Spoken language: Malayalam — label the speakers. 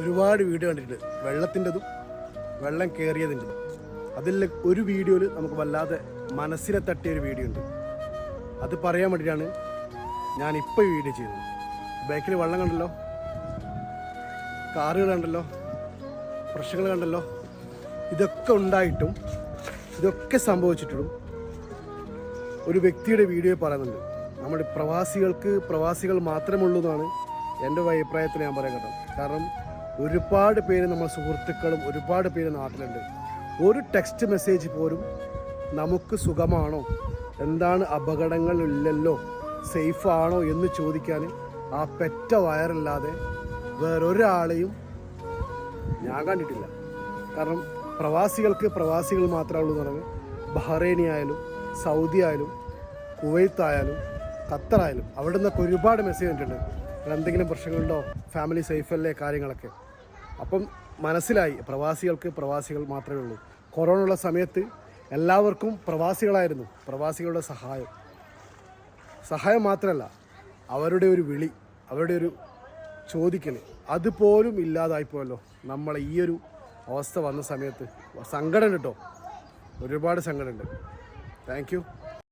Speaker 1: ഒരുപാട് വീഡിയോ കണ്ടിട്ടുണ്ട്. വെള്ളത്തിന്റെതും വെള്ളം കയറിയതിന്റെതും അതിൽ ഒരു വീഡിയോയിൽ നമുക്ക് വല്ലാതെ മനസ്സിനെ തട്ടിയ ഒരു വീഡിയോ ഉണ്ട്. അത് പറയാൻ വേണ്ടിയിട്ടാണ് ഞാൻ ഇപ്പോൾ ഈ വീഡിയോ ചെയ്തത് ബാക്കിൽ വെള്ളം കണ്ടല്ലോ കാറുകൾ കണ്ടല്ലോ പ്രശ്നങ്ങൾ കണ്ടല്ലോ ഇതൊക്കെ ഉണ്ടായിട്ടും ഇതൊക്കെ സംഭവിച്ചിട്ടും ഒരു വ്യക്തിയുടെ വീഡിയോ പറയുന്നുണ്ട്. നമ്മുടെ പ്രവാസികൾക്ക് പ്രവാസികൾ മാത്രമുള്ളൂ എന്നാണ് എന്റെ അഭിപ്രായത്തിൽ ഞാൻ പറയാൻ കേട്ടോ. കാരണം ഒരുപാട് പേര് നമ്മുടെ സുഹൃത്തുക്കളും ഒരുപാട് പേര് നാട്ടിലുണ്ട്. ഒരു ടെക്സ്റ്റ് മെസ്സേജ് പോലും നമുക്ക് സുഖമാണോ? എന്താണ് അപകടങ്ങൾ ഇല്ലല്ലോ? സേഫ് ആണോ എന്ന് ചോദിക്കാൻ ആ പെറ്റ വയറില്ലാതെ വേറൊരാളെയും ഞാൻ കണ്ടിട്ടില്ല. കാരണം പ്രവാസികൾക്ക് പ്രവാസികൾ മാത്രമേ ഉള്ളൂ എന്ന് പറഞ്ഞാൽ ബഹ്റൈനി ആയാലും സൗദി ആയാലും കുവൈത്ത് ആയാലും ഖത്തറായാലും അവിടെ നിന്നൊക്കെ ഒരുപാട് മെസ്സേജ് കണ്ടിട്ടുണ്ട് എന്തെങ്കിലും പ്രശ്നങ്ങളുണ്ടോ? ഫാമിലി സേഫ് അല്ലേ? കാര്യങ്ങളൊക്കെ. അപ്പം മനസ്സിലായി പ്രവാസികൾക്ക് പ്രവാസികൾ മാത്രമേ ഉള്ളൂ. കൊറോണ ഉള്ള സമയത്ത് എല്ലാവർക്കും പ്രവാസികളായിരുന്നു പ്രവാസികളുടെ സഹായം. സഹായം മാത്രമല്ല അവരുടെ ഒരു വിളി അവരുടെ ഒരു ചോദിക്കൽ അതുപോലും ഇല്ലാതായിപ്പോയല്ലോ നമ്മളെ ഈ ഒരു അവസ്ഥ വന്ന സമയത്ത്. സങ്കടം കേട്ടോ ഒരുപാട് സങ്കടമുണ്ട് താങ്ക്